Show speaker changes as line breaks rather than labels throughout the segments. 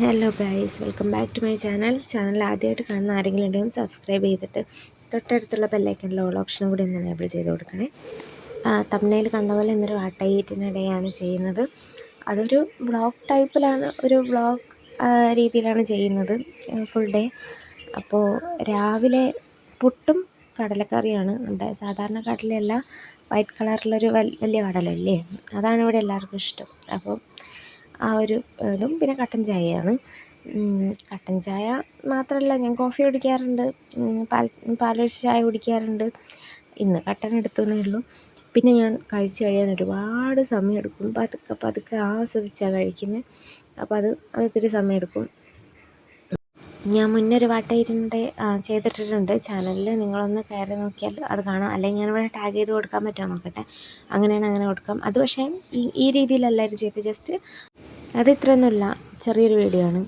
Hello guys welcome back to my channel. Channel ആദ്യമായിട്ട് കാണുന്ന ആരെങ്കിലും ഉണ്ടെങ്കിൽ സബ്സ്ക്രൈബ് ചെയ്തിട്ട് തൊട്ടടുത്തുള്ള ബെല്ലൈക്കണിൽ ഓൾ ഓപ്ഷനും കൂടി ഒന്ന് എനേബിൾ ചെയ്ത് കൊടുക്കണേ. തമിഴ്നയിൽ കണ്ട പോലെ ഇന്നൊരു വാട്ടയിറ്റിനിടെയാണ് ചെയ്യുന്നത്. അതൊരു വ്ളോഗ് ടൈപ്പിലാണ് ഒരു വ്ളോഗ് രീതിയിലാണ് ചെയ്യുന്നത് ഫുൾ ഡേ അപ്പോൾ രാവിലെ പുട്ടും കടലക്കറിയാണ് നമ്മുടെ സാധാരണ കടലയല്ല വൈറ്റ് കളറിലൊരു വലിയ കടലല്ലേ അതാണ് ഇവിടെ എല്ലാവർക്കും ഇഷ്ടം. അപ്പോൾ ആ ഒരു ഇതും. പിന്നെ കട്ടൻ ചായയാണ്. കട്ടൻ ചായ മാത്രമല്ല ഞാൻ കോഫി കുടിക്കാറുണ്ട്. പാൽ പാലൊഴിച്ച ചായ കുടിക്കാറുണ്ട്. ഇന്ന് കട്ടൻ എടുത്തു ഉള്ളൂ. പിന്നെ ഞാൻ കഴിച്ച് കഴിയാൻ ഒരുപാട് സമയമെടുക്കും. പതുക്കെ പതുക്കെ ആസ്വദിച്ചാണ് കഴിക്കുന്നത് അപ്പോൾ അത് ഒത്തിരി സമയമെടുക്കും. ഞാൻ മുന്നേ ഒരു ചെയ്തിട്ടിട്ടുണ്ട്. ചാനലിൽ നിങ്ങളൊന്ന് കയറി നോക്കിയാൽ അത് കാണാം. അല്ലെങ്കിൽ ഞാൻ ഇവിടെ ടാഗ് ചെയ്ത് കൊടുക്കാൻ പറ്റുമോ നോക്കട്ടെ. അങ്ങനെയാണ് അങ്ങനെ കൊടുക്കാം. അത് പക്ഷേ ഈ ഈ രീതിയിലല്ലായിരുന്നു ചെയ്ത് ജസ്റ്റ് അത് ഇത്രയൊന്നുമില്ല ചെറിയൊരു വീഡിയോ ആണ്.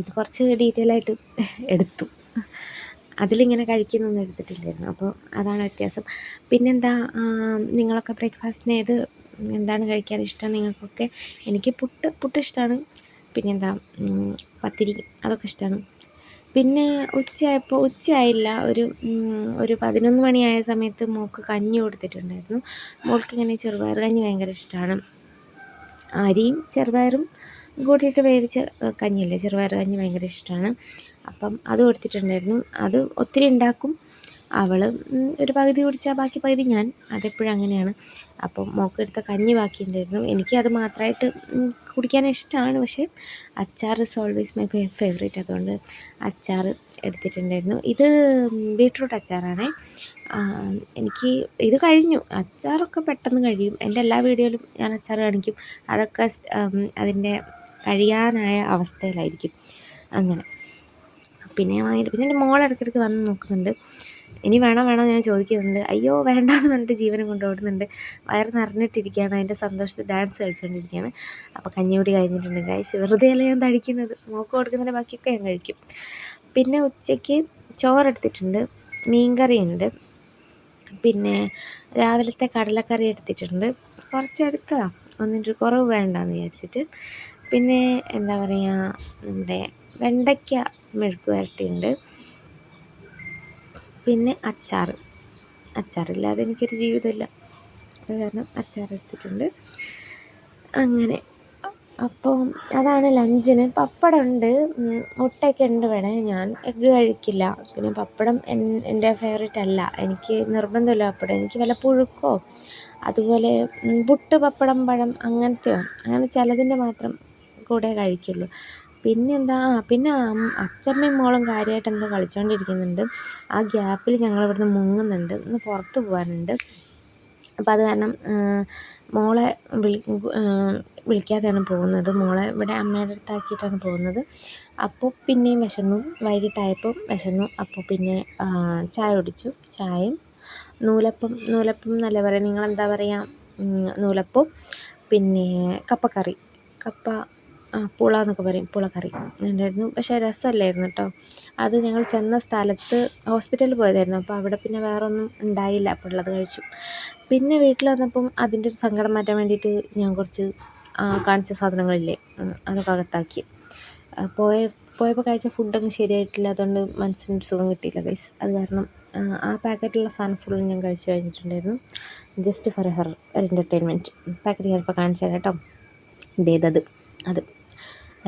ഇത് കുറച്ച് ഡീറ്റെയിൽ ആയിട്ട് എടുത്തു. അതിലിങ്ങനെ കഴിക്കുന്നൊന്നും എടുത്തിട്ടില്ലായിരുന്നു. അപ്പോൾ അതാണ് വ്യത്യാസം. പിന്നെന്താ നിങ്ങളൊക്കെ ബ്രേക്ക്ഫാസ്റ്റിന് ഏത് എന്താണ് കഴിക്കാൻ ഇഷ്ടം നിങ്ങൾക്കൊക്കെ? എനിക്ക് പുട്ട് പുട്ട് ഇഷ്ടമാണ് പിന്നെന്താ പത്തിരി അതൊക്കെ ഇഷ്ടമാണ് പിന്നെ ഉച്ചയായപ്പോൾ ഉച്ചയായില്ല. ഒരു ഒരു പതിനൊന്ന് മണിയായ സമയത്ത് മോൾക്ക് കഞ്ഞി കൊടുത്തിട്ടുണ്ടായിരുന്നു. മോൾക്ക് ഇങ്ങനെ ചെറുപയർ കഞ്ഞി ഭയങ്കര ഇഷ്ടമാണ് അരിയും ചെറുപയറും കൂട്ടിയിട്ട് വേവിച്ച കഞ്ഞിയല്ലേ? ചെറുപയർ കഞ്ഞി ഭയങ്കര ഇഷ്ടമാണ്. അപ്പം അത് കൊടുത്തിട്ടുണ്ടായിരുന്നു. അത് ഒത്തിരി ഉണ്ടാക്കും. അവൾ ഒരു പകുതി കുടിച്ചാൽ ബാക്കി പകുതി ഞാൻ. അതെപ്പോഴും അങ്ങനെയാണ്. അപ്പം മോക്കെടുത്ത കഞ്ഞി ബാക്കിയുണ്ടായിരുന്നു. എനിക്ക് അത് മാത്രമായിട്ട് കുടിക്കാൻ ഇഷ്ടമാണ്. പക്ഷേ അച്ചാർ ഇസ് ഓൾവേസ് മൈ ഫേവറേറ്റ് അതുകൊണ്ട് അച്ചാർ എടുത്തിട്ടുണ്ടായിരുന്നു. ഇത് ബീട്രൂട്ട് അച്ചാറാണേ. എനിക്ക് ഇത് കഴിഞ്ഞു. അച്ചാറൊക്കെ പെട്ടെന്ന് കഴിയും. എന്റെ എല്ലാ വീഡിയോയിലും ഞാൻ അച്ചാർ കാണിക്കും. അതൊക്കെ അതിന്റെ കഴിയാനായ അവസ്ഥയിലായിരിക്കും. അങ്ങനെ. പിന്നെ വാങ്ങിയിട്ട് പിന്നെ എന്റെ മോൾ ഇടയ്ക്കിടയ്ക്ക് വന്ന് നോക്കുന്നുണ്ട്. ഇനി വേണോ വേണോ ഞാൻ ചോദിക്കുന്നുണ്ട്. അയ്യോ വേണ്ട എന്ന് പറഞ്ഞിട്ട് ജീവനം കൊണ്ടുപോകുന്നുണ്ട് വയറ് നിറഞ്ഞിട്ടിരിക്കുകയാണ്. അതിന്റെ സന്തോഷത്തിൽ ഡാൻസ് കളിച്ചുകൊണ്ടിരിക്കുകയാണ്. അപ്പോൾ കഞ്ഞിയൂടി കഴിഞ്ഞിട്ടുണ്ട്. ഗൈസ് വെറുതെ അല്ല ഞാൻ തടിക്കുന്നത്? മോക്ക് കൊടുക്കുന്നതിന്റെ ബാക്കിയൊക്കെ ഞാൻ കഴിക്കും. പിന്നെ ഉച്ചയ്ക്ക് ചോറെടുത്തിട്ടുണ്ട് മീൻകറിയുണ്ട്. പിന്നെ രാവിലത്തെ കടലക്കറി എടുത്തിട്ടുണ്ട്. കുറച്ച് എടുത്തതാണ് ഒന്നിന്റെ കുറവ് വേണ്ടെന്ന് വിചാരിച്ചിട്ട്. പിന്നെ എന്താ പറയുക നമ്മുടെ വെണ്ടയ്ക്ക മെഴുക്ക് വരട്ടിയുണ്ട് പിന്നെ അച്ചാർ. അച്ചാറില്ലാതെ എനിക്കൊരു ജീവിതമില്ല. അത് കാരണം അച്ചാർ എടുത്തിട്ടുണ്ട്. അങ്ങനെ അപ്പോൾ അതാണ് ലഞ്ചിന്. പപ്പടമുണ്ട്. മുട്ടയൊക്കെ ഉണ്ട് ഇവിടെ ഞാൻ. എഗ്ഗ് കഴിക്കില്ല. പിന്നെ പപ്പടം എന്റെ ഫേവറേറ്റ് അല്ല. എനിക്ക് നിർബന്ധമില്ല പപ്പടം. എനിക്ക് വല്ല പുഴുക്കോ അതുപോലെ പുട്ട് പപ്പടം പഴം അങ്ങനത്തെയോ അങ്ങനെ ചിലതിന്റെ മാത്രം കൂടെ കഴിക്കുള്ളൂ. പിന്നെന്താ പിന്നെ അച്ഛമ്മയും മോളും കാര്യമായിട്ട് എന്തോ കളിച്ചുകൊണ്ടിരിക്കുന്നുണ്ട് ആ ഗ്യാപ്പിൽ ഞങ്ങൾ ഇവിടുന്ന് മുങ്ങുന്നുണ്ട്. ഒന്ന് പുറത്ത് പോകാനുണ്ട്. അപ്പോൾ അത് കാരണം മോളെ വിളി വിളിക്കാതെയാണ് പോകുന്നത്. മോളെ ഇവിടെ അമ്മയുടെ അടുത്താക്കിയിട്ടാണ് പോകുന്നത്. അപ്പോൾ പിന്നെയും വിശന്നു. വൈകിട്ടായപ്പോൾ വിശന്നു. അപ്പോൾ പിന്നെ ചായ കുടിച്ചു. ചായയും നൂലപ്പം നൂലപ്പം എന്നല്ല പറയുക. നിങ്ങളെന്താ പറയുക നൂലപ്പം പിന്നെ കപ്പക്കറി. കപ്പ പുള എന്നൊക്കെ പറയും. പുളക്കറി ഉണ്ടായിരുന്നു. പക്ഷേ രസമല്ലായിരുന്നു കേട്ടോ. അത് ഞങ്ങൾ ചെന്ന സ്ഥലത്ത് ഹോസ്പിറ്റലിൽ പോയതായിരുന്നു. അപ്പോൾ അവിടെ പിന്നെ വേറെ ഒന്നും ഉണ്ടായില്ല. അപ്പോൾ ഉള്ളത് കഴിച്ചു. പിന്നെ വീട്ടിൽ വന്നപ്പം അതിന്റെ ഒരു സങ്കടം മാറ്റാൻ വേണ്ടിയിട്ട് ഞാൻ കുറച്ച് കാണിച്ച സാധനങ്ങളില്ലേ? അതൊക്കെ അകത്താക്കി. പോയ പോയപ്പോൾ കഴിച്ച ഫുഡൊക്കെ ശരിയായിട്ടില്ല. അതുകൊണ്ട് മനസ്സിന് സുഖം കിട്ടിയില്ല ഗൈസ് അത് കാരണം ആ പാക്കറ്റിലുള്ള സാധനം ഫുള്ളും ഞാൻ കഴിച്ചു കഴിഞ്ഞിട്ടുണ്ടായിരുന്നു. ജസ്റ്റ് ഫോർ ഹെർ ഒരു എന്റർടൈൻമെന്റ് പാക്കറ്റ് ഞാനിപ്പോൾ കാണിച്ചു തരാം കേട്ടോ. ഇതേതത് അത്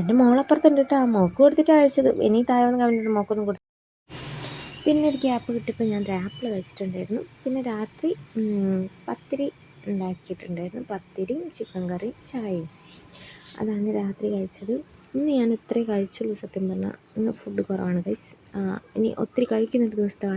എന്റെ മോളപ്പുറത്തുണ്ട് കേട്ടോ ആ മോക്ക് കൊടുത്തിട്ട് അഴിച്ചത്. ഇനി താഴെ വന്ന് കമന്റ് മോക്കൊന്നും കൊടുത്തു പിന്നെ ഒരു ഗ്യാപ്പ് കിട്ടിയപ്പോൾ ഞാൻ ഒരു ആപ്പിൾ കഴിച്ചിട്ടുണ്ടായിരുന്നു. പിന്നെ രാത്രി പത്തിരി ഉണ്ടാക്കിയിട്ടുണ്ടായിരുന്നു. പത്തിരിയും ചിക്കൻ കറിയും ചായയും. അതാണ് രാത്രി കഴിച്ചത്. ഇന്ന് ഞാൻ ഇത്രേ കഴിച്ചുള്ളൂ സത്യം പറഞ്ഞാൽ ഇന്ന് ഫുഡ് കുറവാണ് ഗൈസ് ഇനി ഒത്തിരി കഴിക്കുന്നൊരു ദിവസത്താണ്